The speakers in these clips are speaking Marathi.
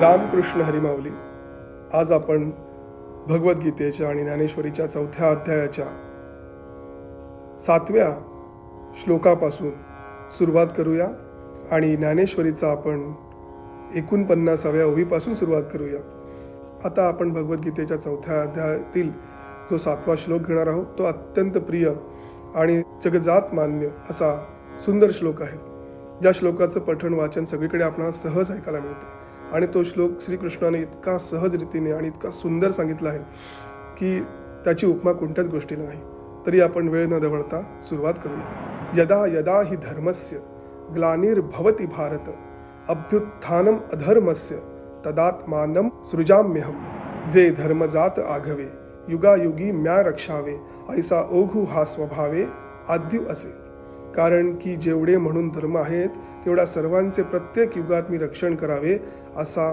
रामकृष्ण हरिमावली आज आपण भगवद्गीतेच्या आणि ज्ञानेश्वरीच्या चौथ्या अध्यायाच्या सातव्या श्लोकापासून सुरुवात करूया आणि ज्ञानेश्वरीचा आपण एकोणपन्नासाव्या ओवीपासून सुरुवात करूया. आता आपण भगवद्गीतेच्या चौथ्या अध्यायातील जो सातवा श्लोक घेणार आहोत तो अत्यंत प्रिय आणि जगजात मान्य असा सुंदर श्लोक आहे. ज्या श्लोकाचं पठण वाचन सगळीकडे आपल्याला सहज ऐकायला मिळतं. आणि तो श्लोक श्रीकृष्णाने इतका सहज रीतीने आणि इतका सुंदर सांगितला आहे की त्याची उपमा कोणत्याच गोष्टीला नाही. तरी आपण वेळ न दवडता सुरुवात करूया. यदा यदा हि धर्मस्य ग्लानिर्भवति भारत अभ्युत्थानम अधर्मस्य तदात्मानम सृजाम्यहम। जे धर्मजात आघवे युगायुगी म्या रक्षावे ऐसा ओघू हा स्वभावे आद्यू असे। कारण की जेवढे म्हणून धर्म आहेत तेवढ्या सर्वांचे प्रत्येक युगात मी रक्षण करावे असा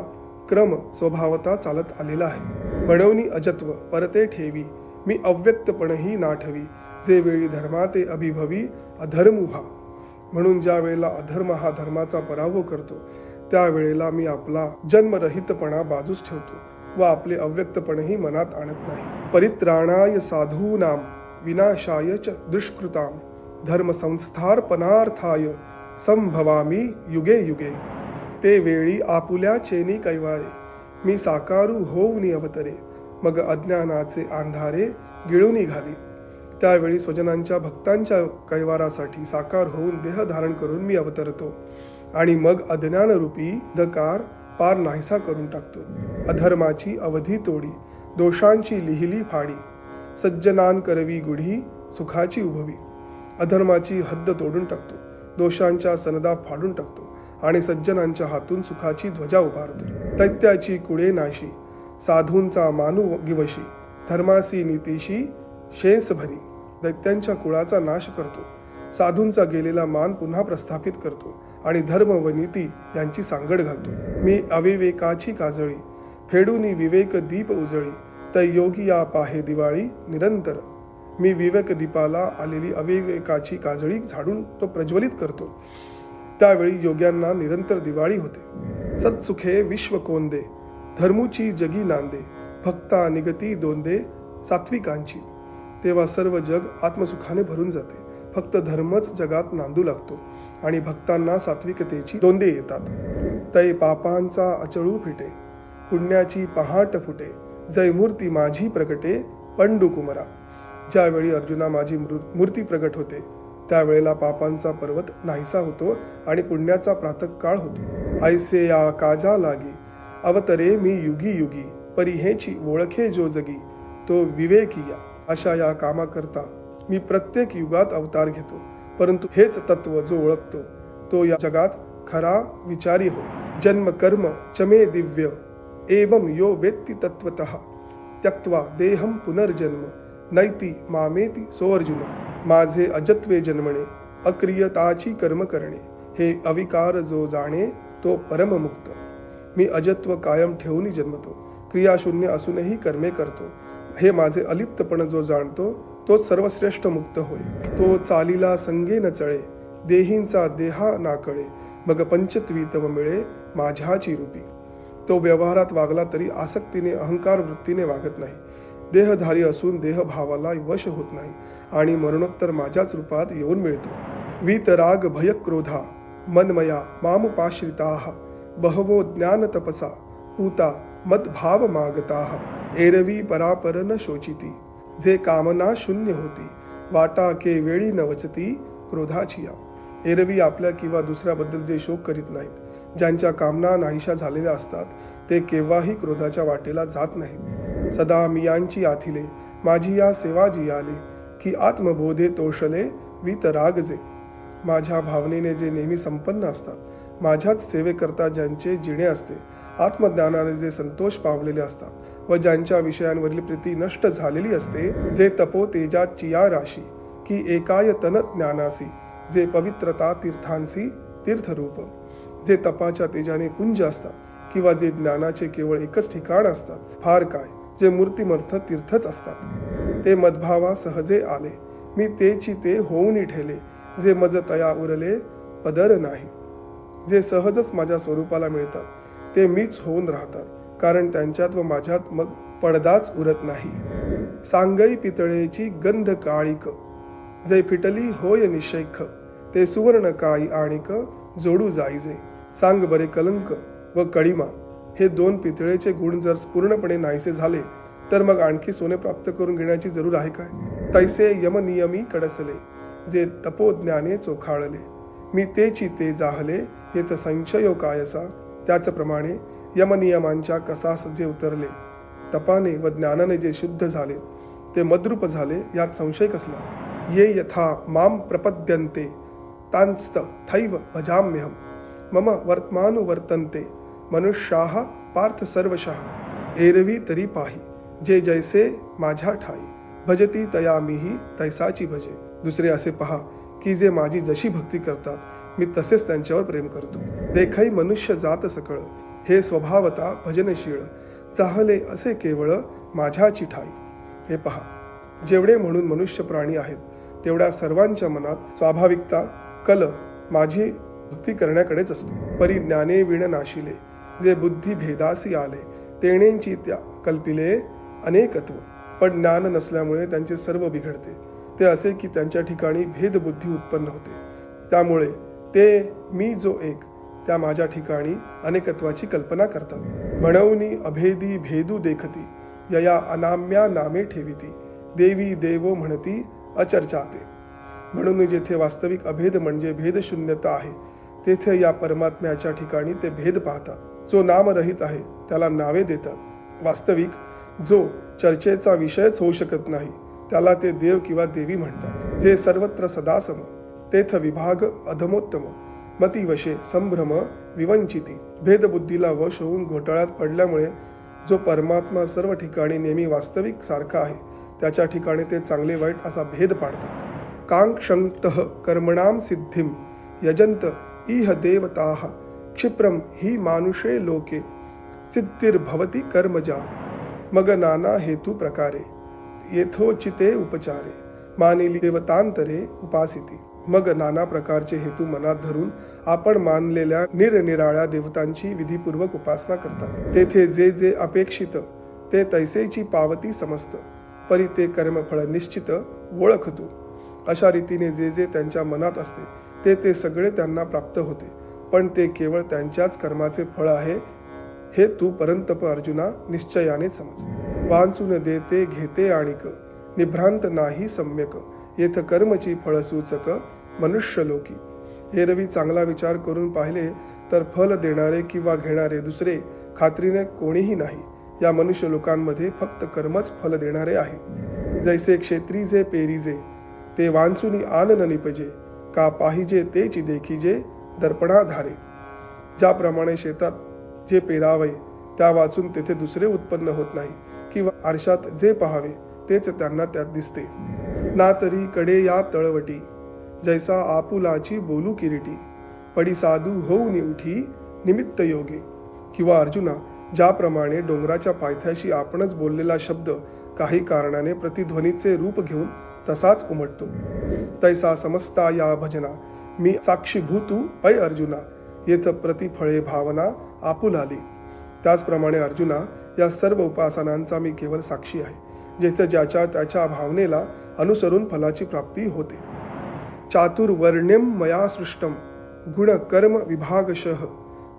क्रम स्वभावता चालत आलेला आहे. म्हणवनी अजत्व परते ठेवी मी अव्यक्तपणही नाठवी जे वेळी धर्माते अभिभवी अधर्म अधर्मुहा म्हणून ज्या वेळेला अधर्म हा धर्माचा पराभव करतो त्यावेळेला मी आपला जन्मरहितपणा बाजूस ठेवतो व आपले अव्यक्तपणही मनात आणत नाही. परित्राणाय साधूनाम विनाशाय च दुष्कृताम धर्मसंस्थार्पणार्थाय संभवामी युगे युगे। ते वेळी आपुल्या चेनी कैवारे मी साकारू होऊनी अवतरे मग अज्ञानाचे अंधारे गिळून निघाली त्यावेळी स्वजनांच्या भक्तांच्या कैवारासाठी साकार होऊन देह धारण करून मी अवतरतो आणि मग अज्ञानरूपी दकार पार नाहीसा करून टाकतो. अधर्माची अवधी तोडी दोषांची लिहिली फाडी सज्जनान करवी गुढी सुखाची उभवी अधर्माची हद्द तोडून टाकतो. दोषांच्या सनदा फाडून टाकतो आणि सज्जनांच्या हातून सुखाची ध्वजा उभारतो. दैत्याची कुळे नाशी साधूंचा मानू गिवशी धर्मासी नीतीशी शेस भरी. दैत्यांच्या कुळाचा नाश करतो. साधूंचा गेलेला मान पुन्हा प्रस्थापित करतो आणि धर्म व नीती यांची सांगड घालतो. मी अविवेकाची काजळी फेडूनी विवेक दीप उजळी तै योगी या पाहे दिवाळी निरंतर. मी विवेक दीपाला आलेली अविवेकाची काजळी झाडून तो प्रज्वलित करतो. त्यावेळी योग्यांना निरंतर दिवाळी होते. सत्सुखे विश्व कोंदे धर्मूची जगी नांदे भक्ता निगती दोंदे सात्विकांची. तेव्हा सर्व जग आत्मसुखाने भरून जाते. फक्त धर्मच जगात नांदू लागतो आणि भक्तांना सात्विकतेची दोंदे येतात. तै पापांचा अचळू फिटे. पुण्याची पहाट फुटे. जय मूर्ती माझी प्रकटे पंडू कुमरा ज्यावेळी अर्जुना माझी मृ मूर्ती प्रगट होते त्यावेळेला पापांचा पर्वत नाहीसा होतो आणि पुण्याचा प्रातकाळ होतो. ऐसे या काजा लागी अवतरे मी युगी युगी परिहेची ओळखे जो जगी तो विवेकिया. अशा या कामाकरता मी प्रत्येक युगात अवतार घेतो परंतु हेच तत्व जो ओळखतो तो या जगात खरा विचारी होय. जन्म कर्म चमे दिव्य एवं यो वेत्ती तत्वत त्यक्त्वा देहम पुनर्जन्म नैती मामेती सोअर्जुन माझे अजत्वे जन्मणे अक्रियताची कर्म करणे हे अविकार जो जाणे तो परममुक्त मी अजत्व कायम ठेवून जन्मतो क्रियाशून्य असूनही कर्मे करतो. हे माझे अलिप्तपण जो जाणतो तो सर्वश्रेष्ठ मुक्त होय. तो चालीला संगे न चळे देहींचा देहा नाकळे मग पंचत्वी तव मिळे माझ्याची रूपी. तो व्यवहारात वागला तरी आसक्तीने अहंकार वृत्तीने वागत नाही. देहधारी असून देहभावाला वश होत नाही आणि मरणोत्तर माझ्याच रूपात येऊन मिळतो. वीतराग भयक्रोधा मनमया मामुपाश्रिताः बहवो ज्ञान तपसा पूता मद्भाव मागताः. एरवी परापर न शोचिती जे कामना शून्य होती वाटा के वेळी न वचती क्रोधाची एरवी आपल्या किंवा दुसऱ्याबद्दल जे शोक करीत नाहीत ज्यांच्या कामना नाहीशा झालेल्या असतात ते केव्हाही क्रोधाच्या वाटेला जात नाहीत. सदा मियांची आथिले माझी या सेवा जी आले की आत्मबोधे तोषले वितरागजे. माझ्या भावनेने जे नेहमी संपन्न असतात माझ्याच सेवेकरता ज्यांचे जिणे असते आत्मज्ञानाने जे संतोष पावलेले असतात व ज्यांच्या विषयांवरील प्रीती नष्ट झालेली असते जे तपो तेजात चिया राशी की एकाय तन ज्ञानासी जे पवित्रता तीर्थांसी तीर्थरूप. जे तपाच्या तेजाने पुंज असतात किंवा जे ज्ञानाचे केवळ एकच ठिकाण असतात फार काय? जे मूर्तिमर्थ तीर्थच असतात. ते मदभावा सहजे आले. मी तेची ते होऊन ठेले. जे मज तया उरले पदर नाही. जे सहजच माझ्या स्वरूपाला मिळतात ते मीच होऊन राहतात. कारण त्यांच्यात व माझ्यात मग पडदाच उरत नाही. सांगई पितळेची गंध काळीक. जै फिटली होय निशैख. ते सुवर्ण काई आणिक जोडू जाईजे सांग बरे कलंक व कळीमा. हे दोन पितळेचे गुण जर पूर्णपणे नाहीसे झाले तर मग आणखी सोने प्राप्त करून घेण्याची जरूर आहे काय? तैसे यमनियमी कडसले जे तपोज्ञाने चोखाळले. मी तेची ते जाहले येत संशयो कायसा. त्याचप्रमाणे यमनियमांच्या कसास जे उतरले तपाने व ज्ञानाने जे शुद्ध झाले ते मद्रूप झाले यात संशय कसला? ये यथा माम प्रपद्यन्ते तांस्त थैव भजाम्यहम. मम वर्तमानुवर्तन्ते मनुष्याः पार्थ सर्वशः। एरवी तरी पाही जे जैसे माझ्या ठाई। भजती तया मीही तैसाची भजे। दुसरे असे पहा की जे माझी जशी भक्ती करतात मी तसेच त्यांच्यावर प्रेम करतो। देखाई मनुष्य जात सकळ हे स्वभावता भजनशीळ। चाहले असे केवळ माझ्याची ठाई। हे पहा जेवढे म्हणून मनुष्य प्राणी आहेत तेवढ्या सर्वांच्या मनात स्वाभाविकता कल माझी भक्ती करण्याकडेच असतो। परी ज्ञाने विण नाशिले जे बुद्धी भेदासी आले तेणेंची त्या कल्पिले अनेकत्व. पण ज्ञान नसल्यामुळे त्यांचे सर्व बिघडते. ते असे की त्यांच्या ठिकाणी भेदबुद्धी उत्पन्न होते. त्यामुळे ते मी जो एक त्या माझ्या ठिकाणी अनेकत्वाची कल्पना करतात. म्हणवनी अभेदी भेदू देखती यया अनाम्या नामे ठेविती देवी देव म्हणती अचर्चाते. म्हणून जेथे वास्तविक अभेद म्हणजे भेदशून्यता आहे तेथे या परमात्म्याच्या ठिकाणी ते भेद पाहतात. जो नामरहित आहे त्याला नावे देतात. वास्तविक जो चर्चेचा विषयच होऊ शकत नाही त्याला ते देव किंवा देवी म्हणतात. जे सर्वत्र सदासम तेथ विभाग अधमोत्तम मतिवशे संभ्रम विवंचिती भेदबुद्धीला वश होऊन घोटाळ्यात पडल्यामुळे जो परमात्मा सर्व ठिकाणी नेहमी वास्तविक सारखा आहे त्याच्या ठिकाणी ते चांगले वाईट असा भेद पाडतात. कांक्षंत कर्मणाम सिद्धिम यजंत इह देवताः क्षिप्रम ही मानुषे लोके सिद्धिर्भवती कर्मजा। मग नाना हेतु प्रकारे येथोचिते उपचारे मानिली देवतांतरे उपासिती। मग नाना प्रकारचे हेतू मनात धरून आपण मानलेल्या निरनिराळ्या देवतांची विधीपूर्वक उपासना करतात। तेथे जे जे अपेक्षित ते तैसेची पावती समजत परी ते कर्मफळ निश्चित ओळखतो। अशा रीतीने जे जे त्यांच्या मनात असते ते ते सगळे त्यांना प्राप्त होते। पण ते केवळ त्यांच्याच कर्माचे फळ आहे हे तू परंतप अर्जुना निश्चयाने समज. वांचून देते घेते आणिक निभ्रांत नाही सम्यक. येथ कर्मची फळसूचक मनुष्य लोकी. रवी चांगला विचार करून पाहिले तर फल देणारे किंवा घेणारे दुसरे खात्रीने कोणीही नाही. या मनुष्य लोकांमध्ये फक्त कर्मच फल देणारे आहे. जैसे क्षेत्री जे पेरीजे ते वांचुनी आन न निपजे. का पाहिजे तेची देखीजे दर्पणाधारे. ज्याप्रमाणे शेतात जे पेरावे त्या वाचून तेथे दुसरे उत्पन्न होत नाही किंवा आरशात जे पहावे तेच त्यांना त्यात दिसते. ना तरी कडे या तळवटी जैसा आपुलाची बोलू किरीटी पडी साधू होऊन उठी निमित्त योगे. किंवा अर्जुना ज्याप्रमाणे डोंगराच्या पायथ्याशी आपणच बोललेला शब्द काही कारणाने प्रतिध्वनीचे रूप घेऊन तसाच उमटतो. तैसा समजता या भजना मी साक्षीभूतू पै अर्जुना येथ प्रतिफळे भावना आपुलाली त्याचप्रमाणे अर्जुना या सर्व उपासनांचा मी केवळ साक्षी आहे जेथे ज्याच्या त्याच्या भावनेला अनुसरून फलाची प्राप्ती होते. चातुर्वर्ण्यम मया सृष्टम गुणकर्म विभागशः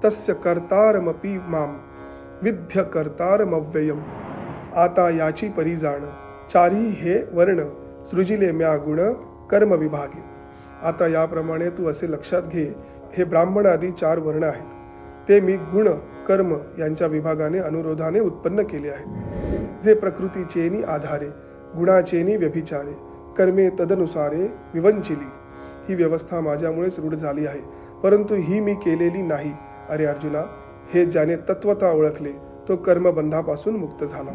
तस्य कर्तारमपि माम विद्य कर्तारमव्ययम. आता याची परी जाण चारी हे वर्ण सृजिले म्या गुण कर्म विभागे. आता याप्रमाणे तू असे लक्षात घे हे ब्राह्मण आदी चार वर्ण आहेत. ते मी गुण कर्म यांच्या विभागाने अनुरोधाने उत्पन्न केले आहेत. जे प्रकृतीचेनी आधारे गुणाचेनी व्यभिचारे कर्मे तदनुसारे विवंचिली. ही व्यवस्था माझ्यामुळेच रूढ झाली आहे. परंतु ही मी केलेली नाही. अरे अर्जुना हे ज्याने तत्वता ओळखले तो कर्मबंधापासून मुक्त झाला.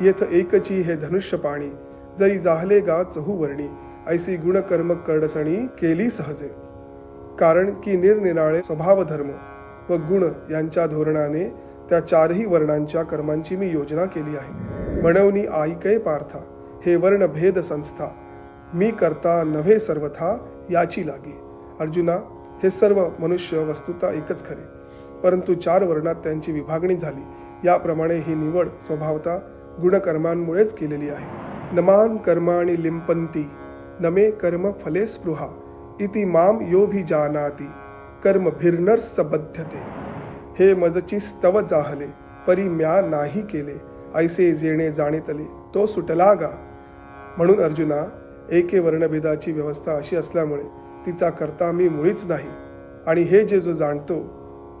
येथ एकची हे धनुष्य पाणी जरी जाहले गा चहू वर्णी ऐसी गुणकर्म करडसणी केली सहजे. कारण की निरनिराळे स्वभावधर्म व गुण यांच्या धोरणाने त्या चारही वर्णांच्या कर्मांची मी योजना केली आहे. म्हणवनी आईकै पार्था हे वर्ण भेद संस्था मी करता नव्हे सर्वथा याची लागे. अर्जुना हे सर्व मनुष्य वस्तुता एकच खरे. परंतु चार वर्णात त्यांची विभागणी झाली. याप्रमाणे ही निवड स्वभावता गुणकर्मांमुळेच केलेली आहे. नमान कर्माणी लिंपंती न मे कर्म फले स्पृहा इति माम यो भी जानाती कर्म भिरनर सबद्धते हे मजची स्तव जाहले परी म्या नाही केले ऐसे जेणे जाणीतले तो सुटला गा। म्हणून अर्जुना एके वर्णभेदाची व्यवस्था अशी असल्यामुळे तिचा करता मी मुळीच नाही आणि हे जे जो जाणतो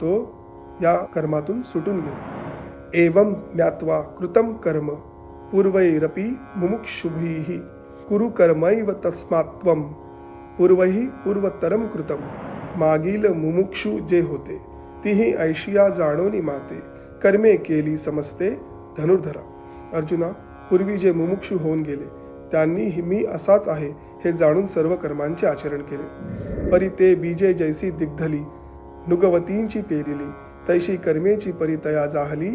तो या कर्मातून सुटून गेला। एवं ज्ञात्वा कृतं कर्म पूर्वैरपि मुमुक्षुभिः। कुरु कर्मैव तस्मात्त्वं पूर्वही पूर्वतरम कृतम। मागील मुमुक्षू जे होते तीही ऐशिया जाणोनी माते। कर्मे केली समजते धनुर्धरा। अर्जुना पूर्वी जे मुमुक्षू होऊन गेले त्यांनी मी असाच आहे हे जाणून सर्व कर्मांचे आचरण केले। परी ते बीजे जैसी दिग्धली नुगवतींची पेरिली तैशी कर्मेची परी तया जाहली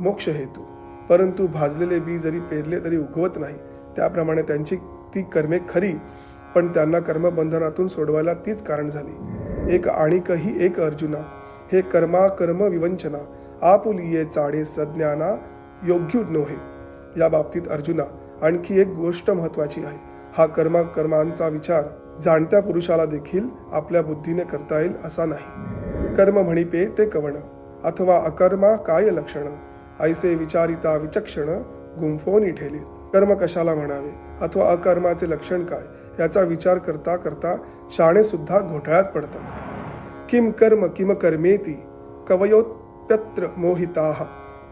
मोक्ष हेतू परंतु भाजलेले बी जरी पेरले तरी उगवत नाही त्याप्रमाणे त्यांची ती कर्मे खरी पण त्यांना कर्मबंधनातून सोडवायला तीच कारण झाली. एक आणिकही एक अर्जुना हे कर्मा कर्म विवंचना आपुलिये चाडे सज्ञाना योग्य नोहे. या बाबतीत अर्जुना आणखी एक गोष्ट महत्वाची आहे. हा कर्मा कर्मांचा विचार जाणत्या पुरुषाला देखील आपल्या बुद्धीने करता येईल असा नाही. कर्म म्हणिपे ते कवण अथवा अकर्मा काय लक्षण ऐसे विचारिता विचक्षण गुंफोनी ठेले कर्म कशाला म्हणावे? अथवा अकर्माचे लक्षण काय याचा विचार करता करता शाणे सुद्धा घोटाळ्यात पडतात. किम कर्म किम कर्मेती कवयोप्यत्र मोहिताः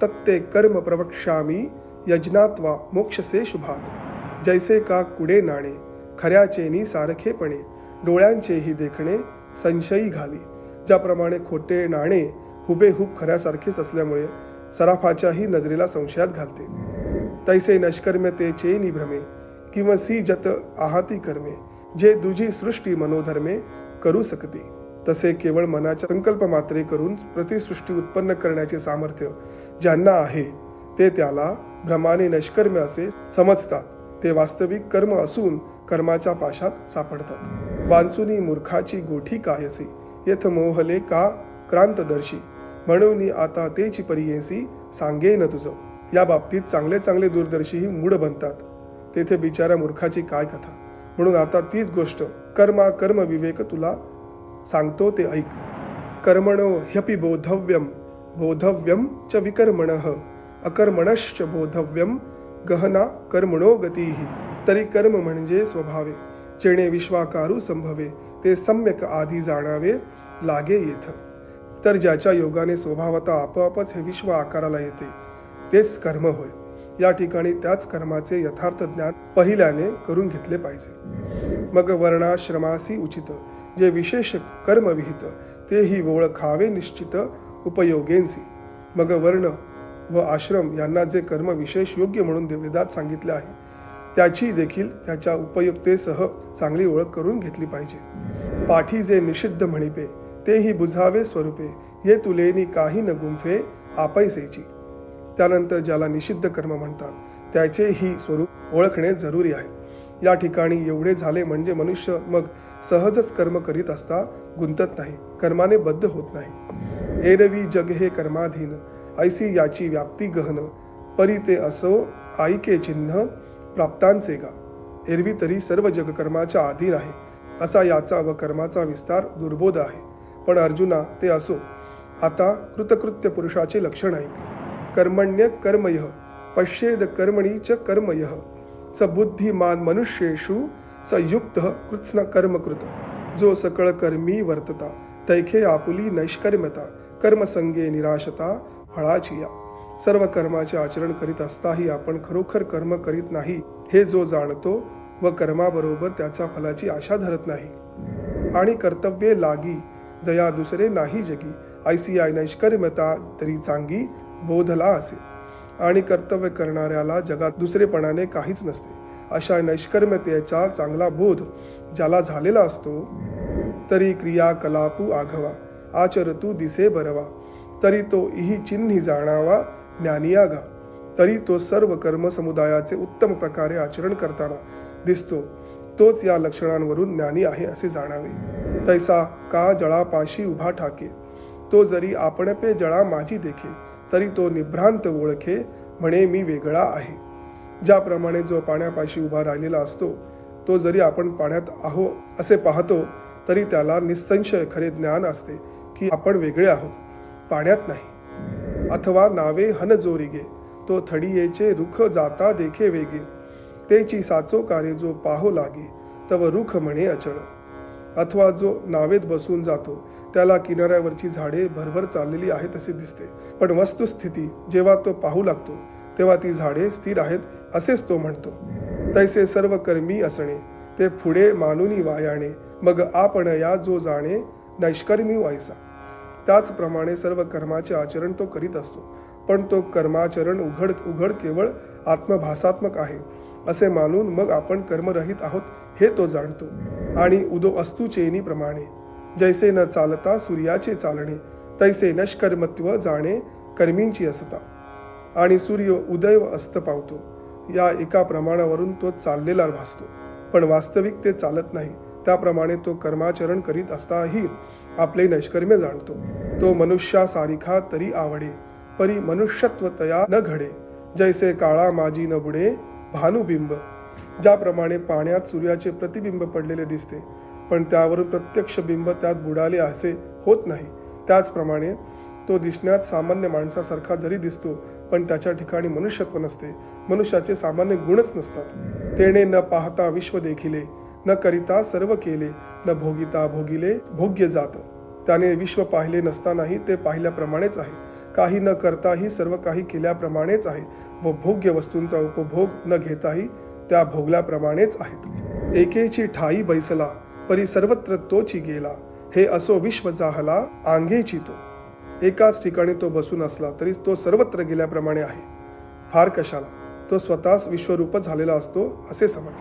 तत्ते कर्म प्रवक्ष्यामी यज्ञात्वा मोक्षसे शुभात। जैसे का कुडे नाणे खऱ्याचेनी सारखेपणे डोळ्यांचेही देखणे संशयी घाली। ज्याप्रमाणे खोटे नाणे हुबेहूब खऱ्यासारखेच असल्यामुळे सराफाच्याही नजरेला संशयात घालते। तैसे नष्कर्म्य ते चेनी भ्रमे सी जत आहाती कर्मे जे दुजी सृष्टी मनोधर्मे करू सकते. तसे केवळ मनाच्या संकल्प मात्रे करून प्रतिसृष्टी उत्पन्न करण्याचे सामर्थ्य ज्यांना आहे ते त्याला भ्रमाने नष्कर्म असे समजतात. ते वास्तविक कर्म असून कर्माच्या पाशात सापडतात. वांचुनी मूर्खाची गोठी कायसी येथ मोहले का क्रांतदर्शी? म्हणून आता तेची परियेसी सांगेन तुझं. या बाबतीत चांगले चांगले दूरदर्शीही मूढ बनतात. तेथे बिचाऱ्या मूर्खाची काय कथा? म्हणून आता तीच गोष्ट कर्मा कर्म विवेक तुला सांगतो ते ऐक. कर्मणो ह्यपि बोधव्यम बोधव्यम च विकर्मण अकर्मणश्च बोधव्यम गहना कर्मणो गतीही तरी कर्म म्हणजे स्वभावे जेणे विश्वाकारू संभवे ते सम्यक आधी जाणावे लागे येथ। तर ज्याच्या योगाने स्वभावता आपोआपच हे विश्व आकाराला येते तेच कर्म होय। या ठिकाणी त्याच कर्माचे यथार्थ ज्ञान पहिल्याने करून घेतले पाहिजे. मग वर्णाश्रमासी उचित जे विशेष कर्म विहित तेही ओळखावे निश्चित उपयोगेंसी. मग वर्ण व आश्रम यांना जे कर्म विशेष योग्य म्हणून वेदात सांगितले आहे त्याची देखील त्याच्या उपयुक्तेसह चांगली ओळख करून घेतली पाहिजे. पाठी जे निषिद्ध म्हणिपे तेही बुझावे स्वरूपे ये तुलेनी काही न गुंफे आपैसेची. त्यानंतर ज्याला निषिद्ध कर्म म्हणतात त्याचेही स्वरूप ओळखणे जरुरी आहे. या ठिकाणी एवढे झाले म्हणजे मनुष्य मग सहजच कर्म करीत असता गुंतत नाही कर्माने बद्ध होत नाही. एरवी जग हे कर्माधीन ऐसी याची व्याप्ती गहन परी ते असो आईके चिन्ह प्राप्तांचे गा. एरवी तरी सर्व जग कर्माच्या अधीन आहे असा याचा व कर्माचा विस्तार दुर्बोध आहे. पण अर्जुना ते असो. आता कृतकृत्य पुरुषाचे लक्षण ऐक. कर्मण्य कर्मयः पश्येद कर्मणी च कर्मयः। स बुद्धिमान मनुष्येषु स युक्त कृत्स्न कर्मकृत। जो सकळ कर्मी वर्तता तैखे आपुली नैष्कर्म्यता। कर्मसंगे निराशता फळाची या सर्व कर्माचे आचरण करीत असताही आपण खरोखर कर्म करीत नाही हे जो जाणतो व कर्माबरोबर त्याच्या फलाची आशा धरत नाही। आणि कर्तव्ये लागी जया दुसरे नाही जगी। ऐसी आय नैष्कर्म्यता तरी चांगी बोधला असे आणि कर्तव्य करणाऱ्याला जगात दुसरेपणाने काहीच नसते. अशा नैष्कर्म्यतेचा चांगला बोध ज्याला झालेला असतो तरी क्रियाकलापू आघवा आचरतू दिसे बरवा तरी तो इही चिन्ही जाणावा ज्ञानियागा तरी तो सर्व कर्म समुदायाचे उत्तम प्रकारे आचरण करताना दिसतो. तोच या लक्षणांवरून ज्ञानी आहे असे जाणावे. जैसा का जळापाशी उभा ठाके तो जरी आपणपे जळा माझी देखे तरी तो निभ्रांत ओळखे म्हणे मी वेगळा आहे. ज्याप्रमाणे जो पाण्यापाशी उभा राहिलेला असतो तो जरी आपण पाण्यात आहो असे पाहतो तरी त्याला निसंशय खरे ज्ञान असते की आपण वेगळे आहोत पाण्यात नाही. अथवा नावे हन जोरिगे तो थडियेचे रुख जाता देखे वेगे तेची साचो कार्य जो पाहो लागे तव रुख म्हणे अचळ. अथवा जो नावेत बसून जातो त्याला किनाऱ्यावरची झाडे भरभर चाललेली आहेत असे दिसते. पण वस्तुस्थिती जेव्हा तो पाहू लागतो तेव्हा ती झाडे स्थिर आहेत असेच तो म्हणतो. तैसे सर्व कर्मी असणे ते पुढे मानुनी वायाणे मग आपण या जो जाणे नैष्कर्मी व्हायचा. त्याचप्रमाणे सर्व कर्माचे आचरण तो करीत असतो. पण तो कर्माचरण उघड उघड केवळ आत्मभासात्मक आहे असे मानून मग आपण कर्मरहित आहोत हे तो जाणतो. आणि उदो अस्तु जैसे न चालता सूर्याचे चालणे तैसे नष्कर्मत्व जाणे कर्मींची असता. आणि सूर्य उदय व अस्त पावतो. या एका प्रमाणावरून तो चाललेला भासतो. पण वास्तविक ते चालत नाही. त्याप्रमाणे तो कर्माचरण करीत असताही आपले नैष्कर्म्य जाणतो. तो मनुष्यासारिखा तरी आवडे परी मनुष्यत्वतया न घडे. जैसे काळा माजी न बुडे भानुबिंब. ज्याप्रमाणे पाण्यात सूर्याचे प्रतिबिंब पडलेले दिसते पण त्यावरून प्रत्यक्ष बिंब त्यात बुडाले असे होत नाही. त्याचप्रमाणे तो दिसण्यात सामान्य माणसासारखा जरी दिसतो पण त्याच्या ठिकाणी मनुष्यत्व नसते. मनुष्याचे सामान्य गुणच नसतात. तेने न पाहता विश्व देखिले न करिता सर्व केले न भोगिता भोगिले भोग्य जात. त्याने विश्व पाहिले नसतानाही ते पाहिल्याप्रमाणेच आहे. काही न करताही सर्व काही केल्याप्रमाणेच आहे. व भोग्य वस्तूंचा उपभोग न घेताही त्या भोगल्याप्रमाणेच आहेत. एकेची ठाई बैसला परी सर्वत्र तोची गेला. हे असो विश्व जाहला आंगेची तो. एकाच ठिकाणी तो बसून असला तरी तो सर्वत्र गेल्याप्रमाणे आहे. फार कशाला? तो स्वतःच विश्वरूप झालेला असतो असे समज